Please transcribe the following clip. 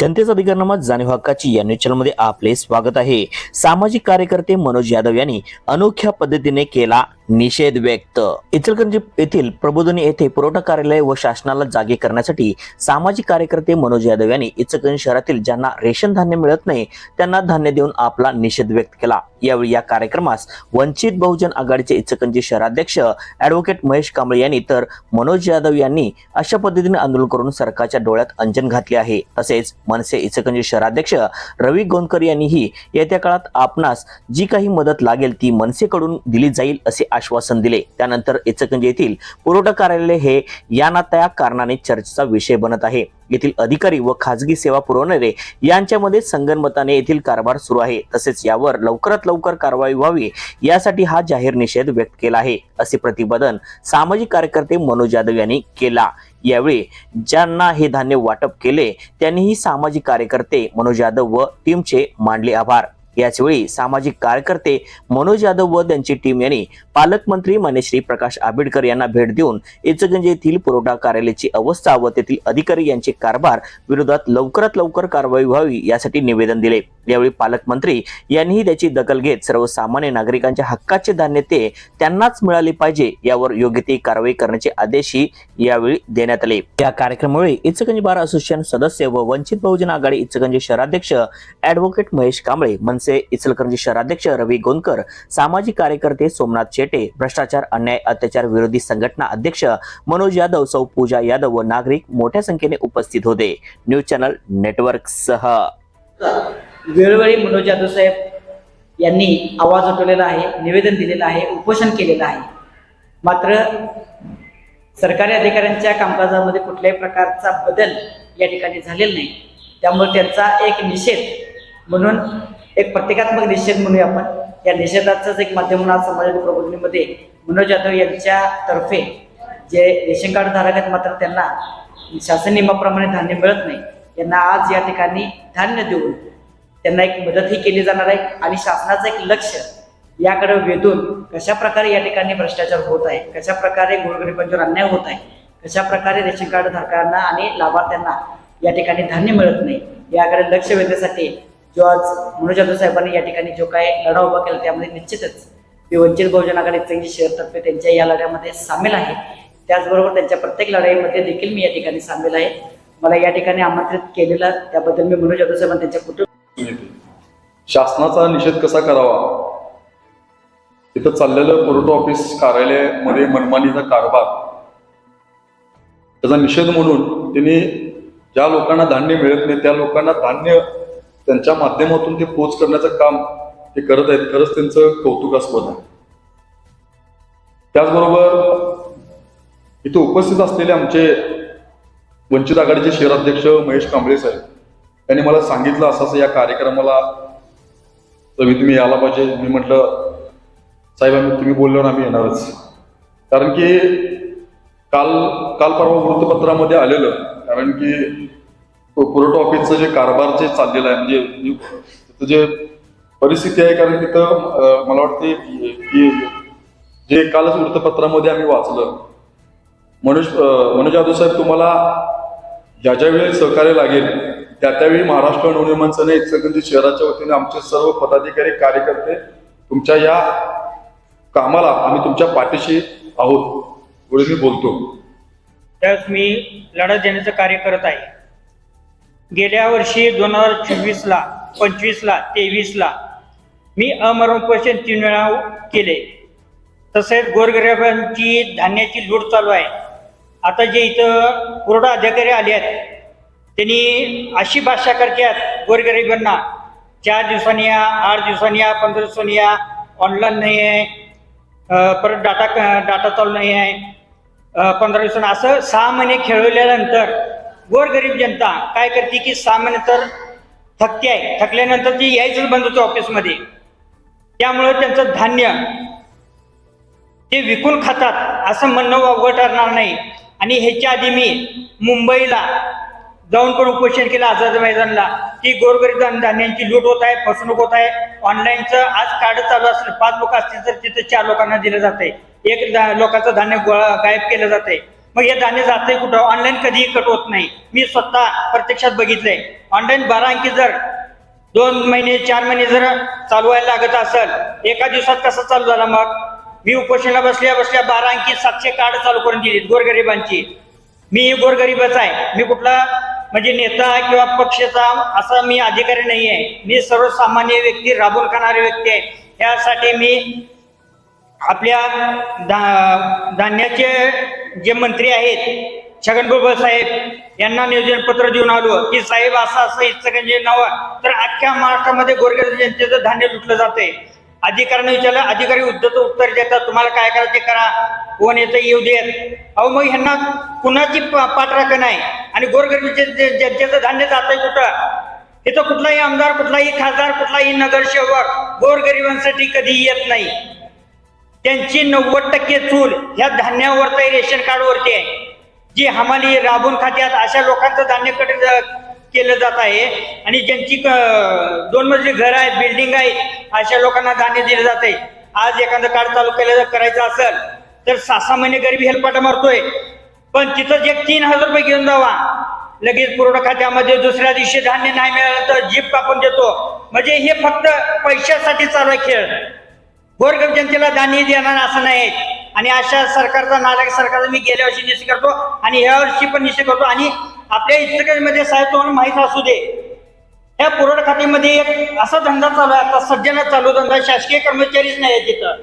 जनतेचा अधिकारनामा जाणीव हक्काची या न्यूज चॅनलमध्ये आपले स्वागत आहे. सामाजिक कार्यकर्ते मनोज यादव यांनी अनोख्या पद्धतीने केला निषेध व्यक्त. इचलकरंजी येथील प्रबोधनी येथे पुरवठा कार्यालय व शासनाला जागे करण्यासाठी सामाजिक कार्यकर्ते मनोज यादव यांनी इचलकरंजी शहरातील ज्यांना रेशन धान्य मिळत नाही त्यांना धान्य देऊन आपला निषेध व्यक्त केला. यावेळी या कार्यक्रमास वंचित बहुजन आघाडीचे इचकंजी शहराध्यक्ष ऍडव्होकेट महेश कांबळे यांनी तर मनोज यादव यांनी अशा पद्धतीने आंदोलन करून सरकारच्या डोळ्यात अंजन घातले आहे. तसेच मनसे इचकंजी शहराध्यक्ष रवी गोंदकर यांनीही येत्या काळात आपणास जी काही मदत लागेल ती मनसेकडून दिली जाईल असे आश्वासन दिले. त्यानंतर इचकंज येथील पुरवठा कार्यालय हे या ना त्या कारणाने चर्चेचा विषय बनत आहे. येथील अधिकारी व खाजगी सेवा पुरवणारे यांच्यामध्ये संगनमताने येथील कारभार सुरू आहे. तसेच यावर लवकरात लवकर कारवाई व्हावी यासाठी हा जाहीर निषेध व्यक्त केला आहे असे प्रतिपादन सामाजिक कार्यकर्ते मनोज यादव यांनी केला. यावेळी ज्यांना हे धान्य वाटप केले त्यांनीही सामाजिक कार्यकर्ते मनोज यादव व टीमचे मांडले आभार. याचवेळी सामाजिक कार्यकर्ते मनोज यादव व त्यांची टीम यांनी पालकमंत्री मान्यश्री प्रकाश आंबेडकर यांना भेट देऊन इचगंज येथील पुरवठा कार्यालयाची अवस्था व तेथील अधिकारी यांचे कारभार विरोधात लवकरात लवकर कारवाई व्हावी यासाठी निवेदन दिले. यावेळी पालकमंत्री यांनीही त्याची दखल घेत सर्वसामान्य नागरिकांच्या हक्काचे धान्य ते त्यांनाच मिळाले पाहिजे यावर योग्य ती कारवाई करण्याचे आदेशही यावेळी देण्यात आले. या कार्यक्रमामुळे इचगंज बार असोसिएशन सदस्य व वंचित बहुजन आघाडी इचगंज शहराध्यक्ष ऍडव्होकेट महेश कांबळे मनसे इचलकरंजी शहराध्यक्ष रवी गोंदकर सामाजिक कार्यकर्ते सोमनाथ शेटे भ्रष्टाचार अन्याय अत्याचार विरोधी संघटना अध्यक्ष मनोज यादव सौ पूजा यादव व नागरिक मोठ्या संख्येने उपस्थित होते. न्यूज चॅनल नेटवर्क सह. वेळोवेळी मनोज यादव साहेब यांनी आवाज उठवलेला आहे निवेदन दिलेलं आहे उपोषण केलेलं आहे. मात्र सरकारी अधिकाऱ्यांच्या कामकाजामध्ये कुठल्याही प्रकारचा बदल या ठिकाणी झालेला नाही. त्यामुळे त्यांचा एक निषेध म्हणून एक प्रतिकात्मक निषेध म्हणूया आपण. या निषेधाचंच एक माध्यम म्हणून आज समाजाच्या प्रबोधनीमध्ये मनोज जाधव यांच्यातर्फे जे रेशन कार्ड धारक आहेत मात्र त्यांना शासन नियमाप्रमाणे धान्य मिळत नाही यांना आज या ठिकाणी धान्य देऊन त्यांना एक मदतही केली जाणार आहे आणि शासनाचं एक लक्ष याकडे वेधून कशा प्रकारे या ठिकाणी भ्रष्टाचार होत आहे कशा प्रकारे गोरगरिबांच्यावर अन्याय होत आहे कशा प्रकारे रेशन कार्ड धारकांना आणि लाभार्थ्यांना या ठिकाणी धान्य मिळत नाही याकडे लक्ष वेधण्यासाठी जो आज मनोज जाधव साहेबांनी या ठिकाणी जो काय लढा उभा केला त्यामध्ये निश्चितच मी वंचित बहुजन आघाडी इचलकरंजी शहरतर्फे त्यांच्या या लढ्यामध्ये सामील आहे. त्याचबरोबर त्यांच्या प्रत्येक लढाईमध्ये देखील मी या ठिकाणी सामील आहे. मला या ठिकाणी आमंत्रित केलेलं त्याबद्दल मी मनोज जाधव साहेबांना त्यांच्या कुटुंब शासनाचा निषेध कसा करावा? तिथं चाललेलं पुरवठा ऑफिस कार्यालयामध्ये मनमानीचा कारभार. त्याचा निषेध म्हणून त्यांनी ज्या लोकांना धान्य मिळत नाही त्या लोकांना धान्य त्यांच्या माध्यमातून ते पोच करण्याचं काम ते करत आहेत. खरंच त्यांचं कौतुकास्पद आहे. त्याचबरोबर इथे उपस्थित असलेले आमचे वंचित आघाडीचे शहराध्यक्ष महेश कांबळे साहेब त्यांनी मला सांगितलं असं असं या कार्यक्रमाला तुम्ही तुम्ही यायला पाहिजे. मी म्हटलं साहेब आम्ही तुम्ही बोलल्यावर आम्ही येणारच. कारण की काल काल परवा वृत्तपत्रामध्ये आलेलं कारण की पुरवठा ऑफिसचं जे कारभार जे चाललेलं आहे म्हणजे तिथं जे परिस्थिती आहे कारण तिथं मला वाटते की जे कालच वृत्तपत्रामध्ये आम्ही वाचलं. मनोज मनोज यादव साहेब तुम्हाला ज्या ज्या वेळी सहकार्य लागेल त्या त्यावेळी महाराष्ट्र नवनिर्माण सेना इचलकरंजी शहराच्या वतीने आमचे सर्व पदाधिकारी कार्यकर्ते तुमच्या या कामाला आम्ही तुमच्या पाठीशी आहोत एवढे मी बोलतो. त्यावेळेस मी लढा देण्याचं कार्य करत आहे. गेल्या वर्षी दोन हजार चोवीसला पंचवीसला तेवीसला मी अमरणपोषण तीन वेळा केले. तसेच गोरगरिबांची धान्याची लूट चालू आहे. आता जे इथं कोरडा अधिकारी आले आहेत त्यांनी अशी भाषा करतात गोरगरिबांना चार दिवसांनी या आठ दिवसांनी या पंधरा दिवसांनी या ऑनलाईन नाही आहे परत डाटा डाटा चालू नाही आहे पंधरा दिवसांनी. असं सहा महिने खेळवल्यानंतर गोरगरीब जनता काय करते की सामान्य तर थकते आहे. थकल्यानंतर ती यायचंच बंद होतं ऑफिसमध्ये त्यामुळं त्यांचं धान्य ते विकून खातात असं म्हणणं अवघड ठरणार नाही. आणि ह्याच्या आधी मी मुंबईला जाऊन पण उपोषण केलं आझाद मैदानला. की गोरगरीब धान्यांची लूट होत आहे फसवणूक होत आहे. ऑनलाईनचं आज कार्ड चालू असलं पाच लोक असतील तर तिथं चार लोकांना दिलं जाते एक धा- लोकांचं धान्य गोळा गायब केलं जाते मग हे धान्य जाते कुठं? ऑनलाईन कधीही कट होत नाही. मी स्वतः प्रत्यक्षात बघितलंय. ऑनलाईन बारा अंकी जर दोन महिने चार महिने जर चालू व्हायला लागत असेल एका दिवसात कसं चालू झाला मग? मी उपोषणाला बसल्या बसल्या बारा अंकी सातशे कार्ड चालू करून दिली गोरगरिबांची. मी गोरगरीबच आहे. मी कुठला म्हणजे नेता किंवा पक्षाचा असा मी अधिकारी नाही आहे मी सर्वसामान्य व्यक्ती राबून खाणारी व्यक्ती आहे. यासाठी मी आपल्या धा धान्याचे जे मंत्री आहेत छगन साहेब यांना नियोजन पत्र देऊन आलो. की साहेब असं असं इचकरंजी म्हणजे नाव. तर अख्ख्या महाराष्ट्रामध्ये गोरगरीब जनतेचं धान्य लुटलं जाते अधिकाऱ्यांना विचारलं अधिकारी उद्धत उत्तर देतात तुम्हाला काय करायचं करा. कोण येतं येऊ देत. अहो मग ह्यांना कुणाची पा- नाही आणि गोरगरीब जनतेचं धान्य जातंय कुठं? इथं कुठलाही आमदार कुठलाही खासदार कुठलाही नगरसेवक गोरगरिबांसाठी कधी येत नाही. त्यांची नव्वद टक्के चूल ह्या धान्यावर रेशन कार्डवरती आहे. जी हमाली राबून खात्यात अशा लोकांचं धान्य कट केलं जात आहे. आणि ज्यांची क- दोन मजली घर आहेत बिल्डिंग आहेत अशा लोकांना धान्य दिलं जात आहे. आज एखादं कार्ड चालू केलं करायचं असेल तर सहा सहा महिने गरीब हेलपाटा मारतोय. पण तिथं जे तीन हजार रुपये घेऊन जावा. लगेच पुरवठा खात्यामध्ये दुसऱ्या दिवशी धान्य नाही मिळालं तर जीप कापून देतो. म्हणजे हे फक्त पैशासाठी चालू आहे खेळ. गोरगरीब जनतेला धान्य देणार असं नाही. आणि अशा सरकारचा नालायक सरकारचा मी गेल्या वर्षी निश्चित करतो आणि ह्या वर्षी पण निश्चित करतो. आणि आपल्या इस्टमध्ये साहेब तुम्हाला माहीत असू दे. या पुरवठा खात्यामध्ये एक असा धंदा चालू आहे. आता सज्जना चालू धंदा शासकीय कर्मचारीच नाही आहे तिथं.